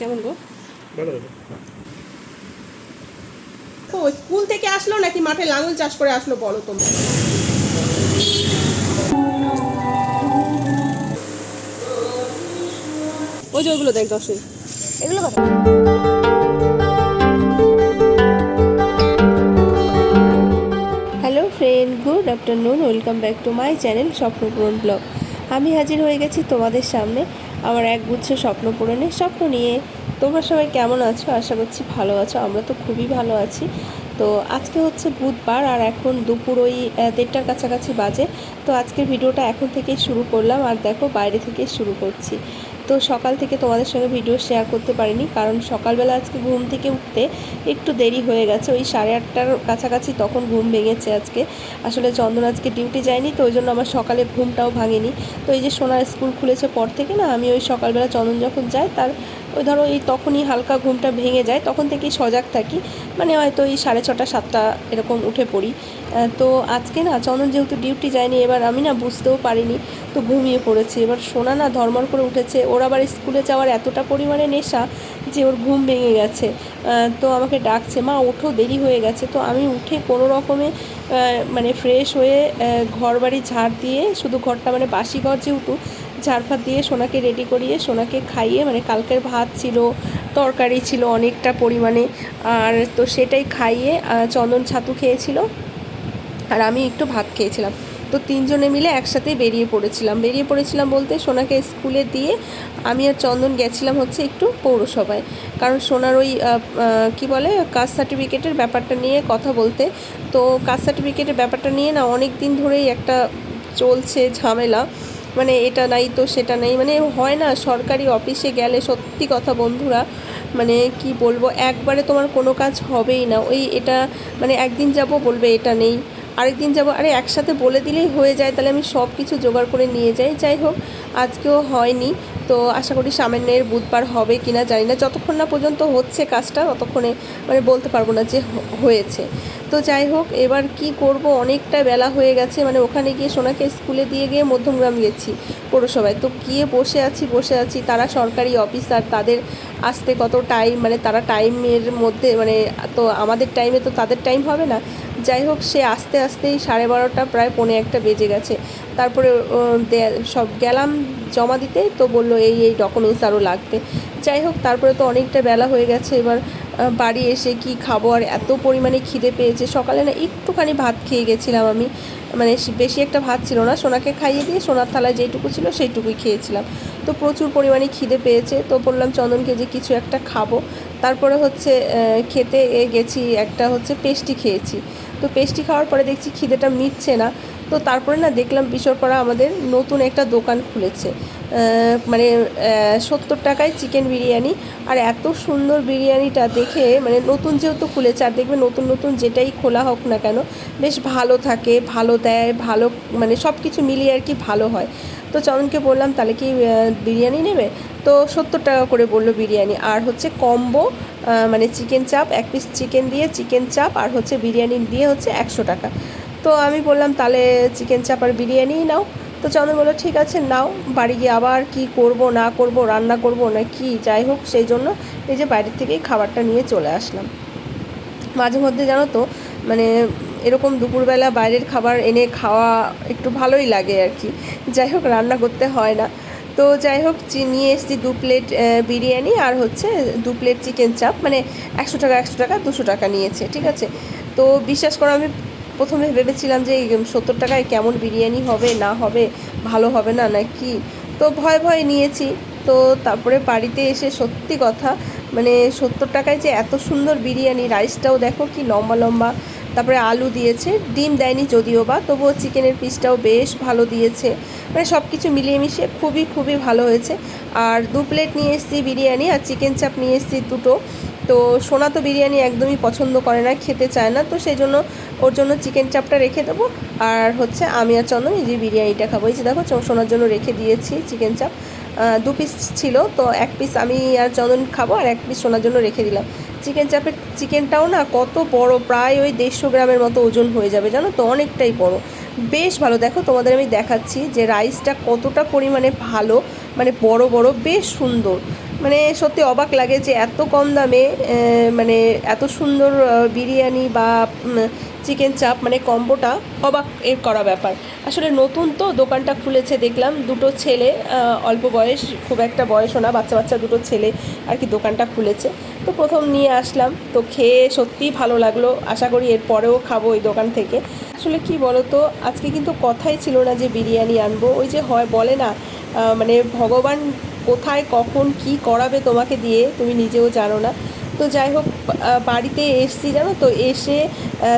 কেমন গো? ভালো ও স্কুল থেকে আসলো নাকি মাঠে লাঙল চাষ করে আসলো বলো তোমরা ওই যে ওইগুলো দেখ দশই এগুলো কথা। Hello friend good afternoon welcome back to my channel Swapnapuran blog. আমি হাজির হয়ে গেছি তোমাদের সামনে। আমার এক গুচ্ছ স্বপ্ন পূরণে স্বপ্ন নিয়ে। তোমরা সবাই কেমন আছো? আশা করছি ভালো আছো। আমরা তো খুবই ভালো আছি। তো আজকে হচ্ছে বুধবার আর এখন দুপুর ওই দেড়টার কাছাকাছি বাজে। তো আজকের ভিডিওটা এখন থেকেই শুরু করলাম। আর দেখো বাইরে থেকে শুরু করছি। তো সকাল থেকে তোমাদের সঙ্গে ভিডিও শেয়ার করতে পারিনি, কারণ সকালবেলা আজকে ঘুম থেকে উঠতে একটু দেরি হয়ে গেছে। ওই সাড়ে আটটার কাছাকাছি তখন ঘুম ভেঙেছে আজকে। আসলে চন্দন আজকে ডিউটি যায়নি, তো ওই জন্য আমার সকালে ঘুমটাও ভাঙেনি। তো এই যে সোনার স্কুল খুলেছে পর থেকে না, আমি ওই সকালবেলা চন্দন যখন যাই, তার ওই ধরো এই তখনই হালকা ঘুমটা ভেঙে যায়, তখন থেকেই সজাগ থাকি। মানে হয়তো এই সাড়ে ছটা, সাতটা এরকম উঠে পড়ি। তো আজকে না চন্দন যেহেতু ডিউটি যায়নি, এবার আমি না বুঝতেও পারিনি, তো ঘুমিয়ে পড়েছি। এবার সোনা না ধর্মর করে উঠেছে, ওর আবার স্কুলে যাওয়ার এতটা পরিমাণে নেশা যে ওর ঘুম ভেঙে গেছে। তো আমাকে ডাকছে, মা, ওঠো, দেরি হয়ে গেছে। তো আমি উঠে কোনো রকমে মানে ফ্রেশ হয়ে ঘর বাড়ি ঝাড় দিয়ে, শুধু ঘরটা মানে বাসি ঘর যেহেতু ঝাড় ফাট দিয়ে সোনাকে রেডি করিয়ে, সোনাকে খাইয়ে মানে কালকের ভাত ছিল, তরকারি ছিল অনেকটা পরিমাণে। আর তো সেটাই খাইয়ে চন্দন ছাতু খেয়েছিল। আর আমি একটু ভাত খেয়েছিলাম। তো তিনজনে মিলে একসাথেই বেরিয়ে পড়েছিলাম। বেরিয়ে পড়েছিলাম বলতে সোনাকে স্কুলে দিয়ে আমি আর চন্দন গেছিলাম হচ্ছে একটু পৌরসভায়। কারণ সোনার ওই কি বলে, কাস্ট সার্টিফিকেটের ব্যাপারটা নিয়ে কথা বলতে। তো কাস্ট সার্টিফিকেটের ব্যাপারটা নিয়ে না অনেক দিন ধরেই একটা চলছে ঝামেলা। মানে এটা নাই তো সেটা নেই। মানে হয় না, সরকারি অফিসে গেলে সত্যি কথা বন্ধুরা মানে কি বলব, একবারে তোমার কোনো কাজ হবেই না। ওই এটা মানে একদিন যাব বলবে এটা নেই, আরেকদিন যাব, আরে একসাথে বলে দিলেই হয়ে যায়, তাহলে আমি সব কিছু জোগাড় করে নিয়ে যাই। যাই হোক আজকেও হয়নি। তো আশা করি সামনের বুধবার হবে কি না জানি না। যতক্ষণ না পর্যন্ত হচ্ছে কাজটা, ততক্ষণে মানে বলতে পারব না যে হয়েছে। তো যাই হোক, এবার কি করব? অনেকটা বেলা হয়ে গেছে। মানে ওখানে গিয়ে সোনাকে স্কুলে দিয়ে গিয়ে মধ্যমগ্রাম গেছি পৌরসভায়। তো গিয়ে বসে আছি বসে আছি। তারা সরকারি অফিসার, তাদের আসতে কত টাইম? মানে তারা টাইমের মধ্যে মানে তো আমাদের টাইমে তো তাদের টাইম হবে না। যাই হোক, সে আস্তে আস্তেই সাড়ে বারোটা, প্রায় পৌনে একটা বেজে গেছে। তারপরে সব গেলাম। জমা দিতে, তো বলল, এই এই ডকুমেন্টস আরও লাগবে। যাই হোক, তারপরে তো অনেকটা বেলা হয়ে গেছে। এবার বাড়ি এসে কি খাব? আর এত পরিমাণে খিদে পেয়েছে। সকালে না একটুখানি ভাত খেয়ে গেছিলাম আমি। মানে বেশি একটা ভাত ছিল না। সোনাকে খাইয়ে দিয়ে সোনার থালায় যেইটুকু ছিল সেইটুকুই খেয়েছিলাম। তো প্রচুর পরিমাণে খিদে পেয়েছে। তো বললাম, চন্দনকে যে কিছু একটা খাব। তারপরে হচ্ছে খেতে গেছি, একটা হচ্ছে পেস্টি খেয়েছি। তো পেস্টি খাওয়ার পরে দেখছি খিদেটা মিটছে না। তো তারপরে না দেখলাম বিশ্বরপাড়া আমাদের নতুন একটা দোকান খুলেছে। মানে সত্তর টাকায় চিকেন বিরিয়ানি। আর এত সুন্দর বিরিয়ানিটা দেখে মানে নতুন যেহেতু খুলেছে, আর দেখবে নতুন নতুন যেটাই খোলা হোক না কেন, বেশ ভালো থাকে, ভালো দেয়, ভালো মানে সব কিছু মিলিয়ে আর কি ভালো হয়। তো চরণকে বললাম, তাহলে কি বিরিয়ানি নেবে? তো সত্তর টাকা করে বলল বিরিয়ানি। আর হচ্ছে কম্বো মানে চিকেন চাপ, এক পিস চিকেন দিয়ে চিকেন চাপ, আর হচ্ছে বিরিয়ানি দিয়ে হচ্ছে একশো টাকা। তো আমি বললাম, তাহলে চিকেন চাপ আর বিরিয়ানিই নাও। তো চন্দন বলল, ঠিক আছে, নাও। বাড়ি গিয়ে আবার কি করব, না করব, রান্না করব, না কি, যাই হোক, সেই জন্য এই যে বাইরের থেকেই খাবারটা নিয়ে চলে আসলাম। মাঝে মধ্যে জানো তো মানে এরকম দুপুরবেলা বাইরের খাবার এনে খাওয়া একটু ভালোই লাগে আর কি। যাই হোক, রান্না করতে হয় না। তো যাই হোক নিয়ে এসেছি দু প্লেট বিরিয়ানি আর হচ্ছে দু প্লেট চিকেন চাপ মানে একশো টাকা একশো টাকা, দুশো টাকা নিয়েছে, ঠিক আছে? তো বিশ্বাস করো, আমি প্রথমে ভেবেছিলাম যে সত্তর টাকায় কেমন বিরিয়ানি হবে, না হবে, ভালো হবে না না কি? তো ভয় ভয় নিয়েছি। তো তারপরে বাড়িতে এসে সত্যি কথা মানে সত্তর টাকায় যে এত সুন্দর বিরিয়ানি, রাইসটাও দেখো কি লম্বা লম্বা। তারপরে আলু দিয়েছে, ডিম দেয়নি যদিও বা, তবুও চিকেনের পিসটাও বেশ ভালো দিয়েছে। মানে সব কিছু মিলিয়ে মিশিয়ে খুবই খুবই ভালো হয়েছে। আর দু প্লেট নিয়ে এসেছি বিরিয়ানি আর চিকেন চাপ নিয়ে এসেছি দুটো। তো সোনা তো বিরিয়ানি একদমই পছন্দ করে না, খেতে চায় না। তো সেই জন্য ওর জন্য চিকেন চাপটা রেখে দেবো। আর হচ্ছে আমি আর চন্দন এই যে বিরিয়ানিটা খাব। এই যে দেখো সোনার জন্য রেখে দিয়েছি চিকেন চাপ। দু পিস ছিল, তো এক পিস আমি আর চন্দন খাব আর এক পিস সোনার জন্য রেখে দিলাম। চিকেন চাপের চিকেনটাও না কত বড়, প্রায় ওই দেড়শো গ্রামের মতো ওজন হয়ে যাবে, জানো তো? অনেকটাই বড়। বেশ ভালো। দেখো, তোমাদের আমি দেখাচ্ছি যে রাইসটা কতটা পরিমাণে ভালো মানে বড় বড়, বেশ সুন্দর। মানে সত্যি অবাক লাগে যে এত কম দামে মানে এত সুন্দর বিরিয়ানি বা চিকেন চাপ মানে কম্বোটা অবাক এর করা ব্যাপার। আসলে নতুন তো দোকানটা খুলেছে, দেখলাম দুটো ছেলে অল্প বয়স, খুব একটা বয়সও না, বাচ্চা বাচ্চা দুটো ছেলে আর কি দোকানটা খুলেছে। তো প্রথম নিয়ে আসলাম, তো খেয়ে সত্যিই ভালো লাগল, আশা করি এর পরেও খাব ওই দোকান থেকে। আসলে কি বলো তো আজকে কিন্তু কথাই ছিল না যে বিরিয়ানি আনব, ওই যে হয় বলে না মানে ভগবান কোথায় কখন কি করাবে তোমাকে দিয়ে তুমি নিজেও জানো না। তো যাই হোক বাড়িতে এসছি জানো তো এসে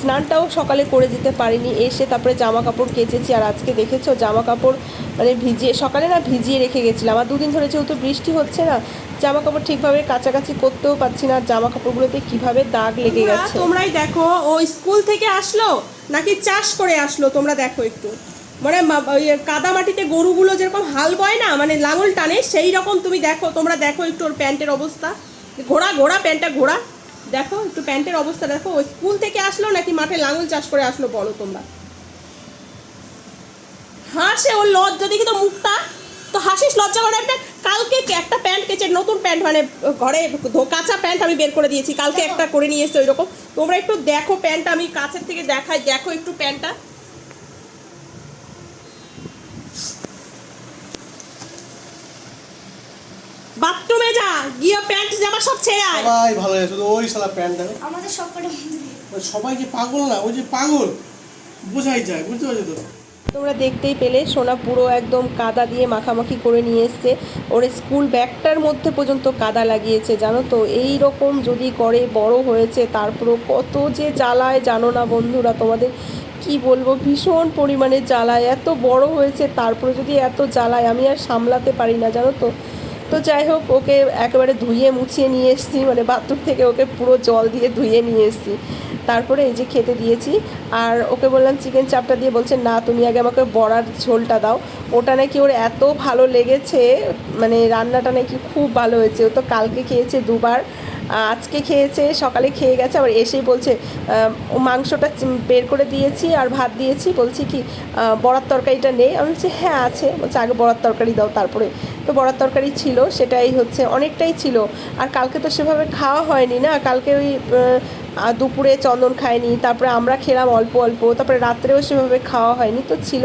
স্নানটাও সকালে করে যেতে পারিনি। এসে তারপরে জামা কাপড় কেচেছি। আর আজকে দেখেছ জামা কাপড় মানে ভিজিয়ে সকালে না ভিজিয়ে রেখে গেছিলাম। আর দুদিন ধরে যেহেতু বৃষ্টি হচ্ছে না জামা কাপড় ঠিকভাবে কাছাকাছি করতেও পারছি না। আর জামা কাপড়গুলোতে কীভাবে দাগ লেগে গেছে। তোমরাই দেখো ও স্কুল থেকে আসলো নাকি চাষ করে আসলো? তোমরা দেখো একটু। মানে কাদা মাটিতে গরুগুলো যেরকম হাল বয় না মানে লাঙল টানে, সেই রকম তুমি দেখো, তোমরা দেখো একটু ওর প্যান্টের অবস্থা। ঘোড়া ঘোড়া, প্যান্টটা ঘোড়া। দেখো একটু প্যান্টের অবস্থা, দেখো ওই স্কুল থেকে আসলো নাকি মাঠে লাঙল চাষ করে আসলো, বলো তোমরা। হাসে ওর লজ্জা, দেখি তো মুখটা। তো হাসিস, লজ্জা করে একটা, কালকে একটা প্যান্ট কেচে, নতুন প্যান্ট মানে ঘরে কাঁচা প্যান্ট আমি বের করে দিয়েছি, কালকে একটা করে নিয়ে এসছে ওই রকম তোমরা একটু দেখো প্যান্টটা, আমি কাছের থেকে দেখাই, দেখো একটু প্যান্টটা। বাথরুমে যা গিয়ে প্যান্ট জামা সব ছেড়ে আয়। সবাই ভালো আছে শুধু ওই শালা প্যান্ট দেখো। আমাদের সবকটা সবাই যে পাগল না ওই যে পাগল বোঝাই যায় বুঝতে পারছ তো? তোমরা দেখতেই পেলে সোনা পুরো একদম কাদা দিয়ে মাখামাখি করে নিয়ে এসছে। ওর স্কুল ব্যাগটার মধ্যে পর্যন্ত কাদা লাগিয়েছে জানো তো? এই রকম যদি করে বড় হয়েছে তারপরও কত যে জ্বালায় জানো না বন্ধুরা তোমাদের? কি বলব ভীষণ পরিমাণে জ্বালায়। এত বড় হয়েছে তারপরে যদি এত জ্বালায় আমি আর সামলাতে পারি না জানো তো? তো যাই হোক, ওকে একেবারে ধুয়ে মুছিয়ে নিয়ে এসেছি মানে বাথরুম থেকে ওকে পুরো জল দিয়ে ধুয়ে নিয়ে এসছি। তারপরে এই যে খেতে দিয়েছি, আর ওকে বললাম, চিকেন চাপটা দিয়ে বলছে, না, তুমি আগে আমাকে বড়ার ঝোলটা দাও। ওটা নাকি ওর এত ভালো লেগেছে মানে রান্নাটা নাকি খুব ভালো হয়েছে। ও তো কালকে খেয়েছে দুবার। আজকে খেয়েছে, সকালে খেয়ে গেছে, আবার এসেই বলছে মাংসটা বের করে দিয়েছি আর ভাত দিয়েছি, বলছি কি বড়ার তরকারিটা নেই। আমি বলছি হ্যাঁ আছে। বলছে, আগে বড়ার তরকারি দাও। তারপরে তো বড়ার তরকারি ছিল, সেটাই হচ্ছে, অনেকটাই ছিল। আর কালকে তো সেভাবে খাওয়া হয়নি না, কালকে ওই দুপুরে চন্দন খায়নি তারপরে আমরা খেলাম অল্প অল্প, তারপরে রাত্রেও সেভাবে খাওয়া হয়নি, তো ছিল।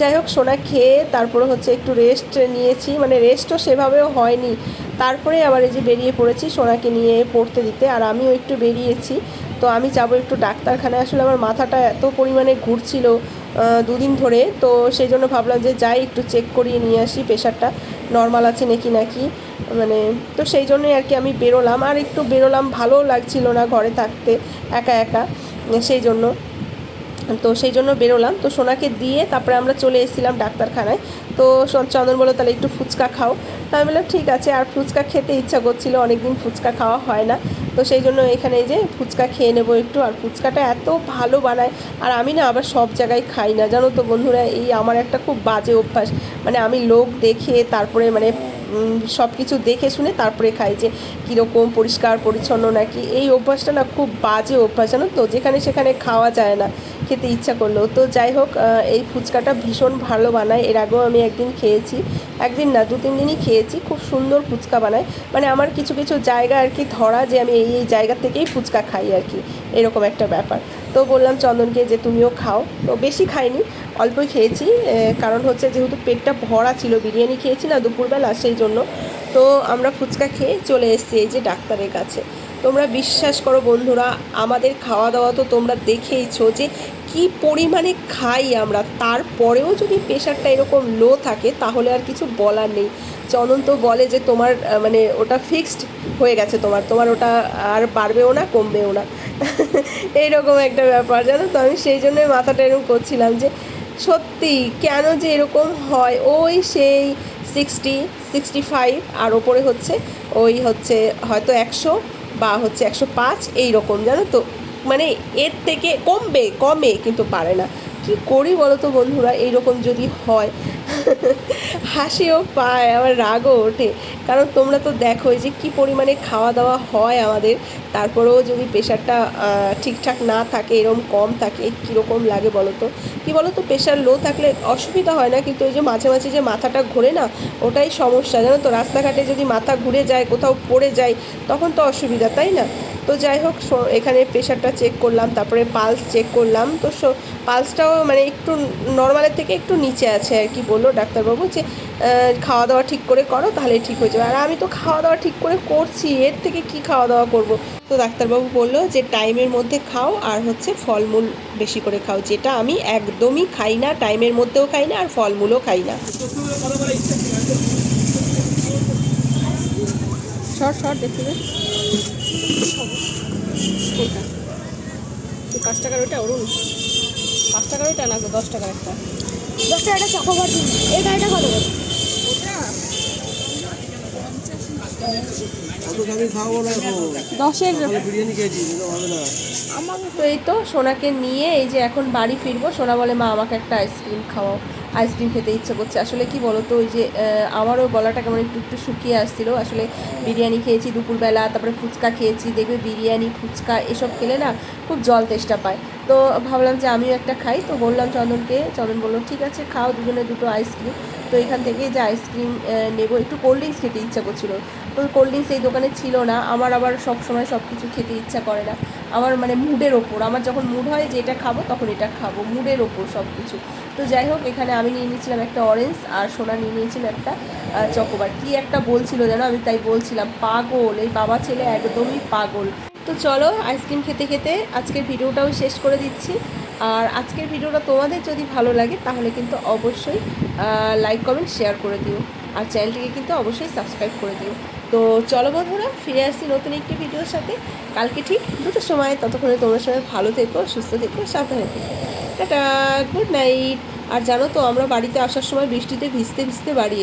যাই হোক, সোনা খেয়ে তারপরে হচ্ছে একটু রেস্ট নিয়েছি। মানে রেস্টও সেভাবেও হয়নি। তারপরে আবার এই যে বেরিয়ে পড়েছি সোনাকে নিয়ে পড়তে দিতে, আর আমিও একটু বেরিয়েছি। তো আমি যাব একটু ডাক্তারখানায়। আসলে আমার মাথাটা এত পরিমাণে ঘুরছিল দুদিন ধরে। তো সেই জন্য ভাবলাম যে যাই, একটু চেক করিয়ে নিয়ে আসি, প্রেশারটা নর্মাল আছে নাকি নাকি। মানে তো সেই জন্যই আর কি আমি বেরোলাম। আর একটু বেরোলাম ভালো লাগছিল না ঘরে থাকতে, একা একা। সেই জন্য। তো সেই জন্য বেরোলাম। তো সোনাকে দিয়ে তারপরে আমরা চলে এসেছিলাম ডাক্তারখানায়। তো চন্দন বলল, তাহলে একটু ফুচকা খাও। আমি বললাম, ঠিক আছে। আর ফুচকা খেতে ইচ্ছা করছিল, অনেকদিন ফুচকা খাওয়া হয় না। তো সেই জন্য এখানে যে ফুচকা খেয়ে নেব একটু। আর ফুচকাটা এত ভালো বানায়। আর আমি না আবার সব জায়গায় খাই না। জানো তো বন্ধুরা, এই আমার একটা খুব বাজে অভ্যাস। মানে আমি লোক দেখে তারপরে মানে সব কিছু দেখে শুনে তারপরে খাই যে কীরকম পরিষ্কার, পরিচ্ছন্ন নাকি। এই অভ্যাসটা না খুব বাজে অভ্যাস, জানো তো? যেখানে সেখানে খাওয়া যায় না, খেতে ইচ্ছা করলেও। তো যাই হোক এই ফুচকাটা ভীষণ ভালো বানায়। এর আগেও আমি একদিন খেয়েছি, একদিন না, দু, তিন দিনই খেয়েছি। খুব সুন্দর ফুচকা বানায়। মানে আমার কিছু কিছু জায়গা আর কি ধরা যে আমি এই এই জায়গা থেকেই ফুচকা খাই আর কি। এরকম একটা ব্যাপার। তো বললাম চন্দনকে যে তুমিও খাও। তো বেশি খাইনি। অল্পই খেয়েছি কারণ হচ্ছে যেহেতু পেটটা ভরা ছিল, বিরিয়ানি খেয়েছি না দুপুরবেলা সেই জন্য। তো আমরা ফুচকা খেয়ে চলে এসেছি এই যে ডাক্তারের কাছে। তোমরা বিশ্বাস করো বন্ধুরা, আমাদের খাওয়া দাওয়া তো তোমরা দেখেইছো যে কি পরিমাণে খাই আমরা। তারপরেও যদি প্রেশারটা এরকম লো থাকে, তাহলে আর কিছু বলার নেই। চন্দন তো বলে যে তোমার মানে ওটা ফিক্সড হয়ে গেছে তোমার। তোমার ওটা আর বাড়বেও না, কমবেও না। এইরকম একটা ব্যাপার, জানো তো? আমি সেই জন্যই মাথাটা এরকম করছিলাম যে সত্যি কেন যে এরকম হয়? ওই সেই সিক্সটি সিক্সটি ফাইভ আর ওপরে হচ্ছে, ওই হচ্ছে হয়তো একশো বা হচ্ছে একশো পাঁচ, এইরকম জানো তো? মানে এর থেকে কমবে, কমে কিন্তু পারে না। কি করি বলো তো বন্ধুরা? এইরকম যদি হয়, হাসিও পায়, আবার রাগও ওঠে। কারণ তোমরা তো দেখোই যে কি পরিমাণে খাওয়া দাওয়া হয় আমাদের। তারপরেও যদি প্রেশারটা ঠিকঠাক না থাকে এরকম কম থাকে, কীরকম লাগে বলো তো কী বলো তো প্রেশার লো থাকলে অসুবিধা হয় না, কিন্তু ওই যে মাঝে মাঝে যে মাথাটা ঘোরে না, ওটাই সমস্যা। জানো তো, রাস্তাঘাটে যদি মাথা ঘুরে যায়, কোথাও পড়ে যায়, তখন তো অসুবিধা, তাই না? তো যাই হোক এখানে প্রেশারটা চেক করলাম, তারপরে পালস চেক করলাম। তো পালসটাও মানে একটু নর্মালের থেকে একটু নিচে আছে আর কি বলল ডাক্তারবাবু যে খাওয়া দাওয়া ঠিক করে করো, তাহলে ঠিক হয়ে যাবে। আর আমি তো খাওয়া দাওয়া ঠিক করে করছি, এর থেকে কি খাওয়া দাওয়া করব? তো ডাক্তারবাবু বলল যে টাইমের মধ্যে খাও, আর হচ্ছে ফলমূল বেশি করে খাও, যেটা আমি একদমই খাই না টাইমের মধ্যেও খাই না, আর ফলমূলও খাই না। শর্ট শর্ট দেখতে কোনটা পাঁচ টাকার ওইটা অরুণ। পাঁচ টাকার ওইটা না দশ টাকার একটা। দশ টাকাটা চকোবার দিন। এই গাড়িটা কত দশের বিরিয়ানি খেয়েছি হবে না। তো এই তো সোনাকে নিয়ে এই যে এখন বাড়ি ফিরবো, সোনা বলে, মা, আমাকে একটা আইসক্রিম খাওয়াও। আইসক্রিম খেতে ইচ্ছে করছে। আসলে কি বলো তো ওই যে আমারও গলাটা কেমন একটু একটু শুকিয়ে আসছিল। আসলে বিরিয়ানি খেয়েছি দুপুরবেলা, তারপরে ফুচকা খেয়েছি। দেখবে বিরিয়ানি, ফুচকা এসব খেলে না খুব জল তেষ্টা পায়। তো ভাবলাম যে আমিও একটা খাই। তো বললাম চন্দনকে, চন্দন বলল, ঠিক আছে, খাও, দুজনে দুটো আইসক্রিম তো এখান থেকে যে আইসক্রিম নেব। একটু কোল্ড ড্রিঙ্কস খেতে ইচ্ছা করছিল। তো কোল্ড ড্রিঙ্কস এই দোকানে ছিল না। আমার আবার সব সময় সব কিছু খেতে ইচ্ছা করে না। আমার মানে মুডের ওপর, আমার যখন মুড হয় যে এটা খাব তখন এটা খাব, মুডের ওপর সব কিছু তো যাই হোক, এখানে আমি নিয়ে নিয়েছিলাম একটা অরেঞ্জ আর সোনা নিয়ে নিয়েছিল একটা চকোবার কি একটা বলছিল জানো? আমি তাই বলছিলাম, পাগল, এই বাবা ছেলে একদমই পাগল। তো চলো আইসক্রিম খেতে খেতে আজকের ভিডিওটাও শেষ করে দিচ্ছি। আর আজকের ভিডিওটা তোমাদের যদি ভালো লাগে, তাহলে কিন্তু অবশ্যই লাইক কমেন্ট শেয়ার করে দিও। আর চ্যানেলটিকে কিন্তু অবশ্যই সাবস্ক্রাইব করে দিও। তো চলো বন্ধুরা, ফিরে আসছি নতুন একটি ভিডিওর সাথে। কালকে ঠিক দুটো সময়, ততক্ষণে তোমরা সবাই ভালো থেকো, সুস্থ থেকো, সাবধানে থেকো। Tata, good night. আর জানো তো, আমরা বাড়িতে আসার সময় বৃষ্টিতে ভিজতে ভিজতে বাড়ি